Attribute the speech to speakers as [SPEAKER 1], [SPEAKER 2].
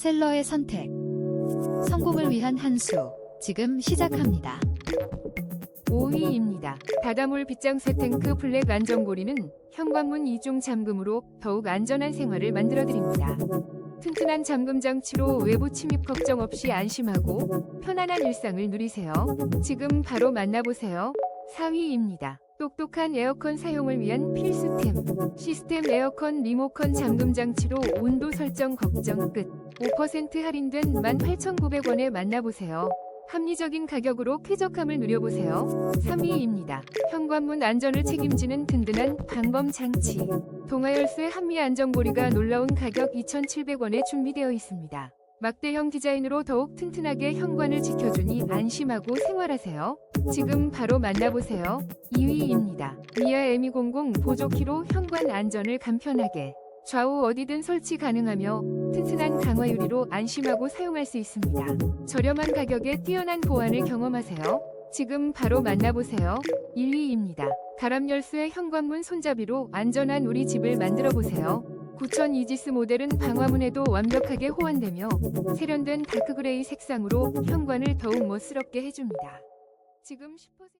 [SPEAKER 1] 셀러의 선택. 성공을 위한 한 수. 지금 시작합니다.
[SPEAKER 2] 5위입니다. 다다몰 빗장쇠 탱크 블랙 안전고리는 현관문 이중 잠금으로 더욱 안전한 생활을 만들어드립니다. 튼튼한 잠금 장치로 외부 침입 걱정 없이 안심하고 편안한 일상을 누리세요. 지금 바로 만나보세요. 4위입니다. 똑똑한 에어컨 사용을 위한 필수템. 시스템 에어컨 리모컨 잠금 장치로 온도 설정 걱정 끝. 5% 할인된 18,900원에 만나보세요. 합리적인 가격으로 쾌적함을 누려보세요. 3위입니다. 현관문 안전을 책임지는 든든한 방범 장치. 동아열쇠 한미 안전고리가 놀라운 가격 2,700원에 준비되어 있습니다. 막대형 디자인으로 더욱 튼튼하게 현관을 지켜주니 안심하고 생활하세요. 지금 바로 만나보세요. 2위입니다. 미아 M200 보조키로 현관 안전을 간편하게 좌우 어디든 설치 가능하며 튼튼한 강화 유리로 안심하고 사용할 수 있습니다. 저렴한 가격에 뛰어난 보안을 경험하세요. 지금 바로 만나보세요. 1위입니다. 가람 열쇠 현관문 손잡이로 안전한 우리 집을 만들어 보세요. 9000 이지스 모델은 방화문에도 완벽하게 호환되며 세련된 다크그레이 색상으로 현관을 더욱 멋스럽게 해줍니다. 지금 10%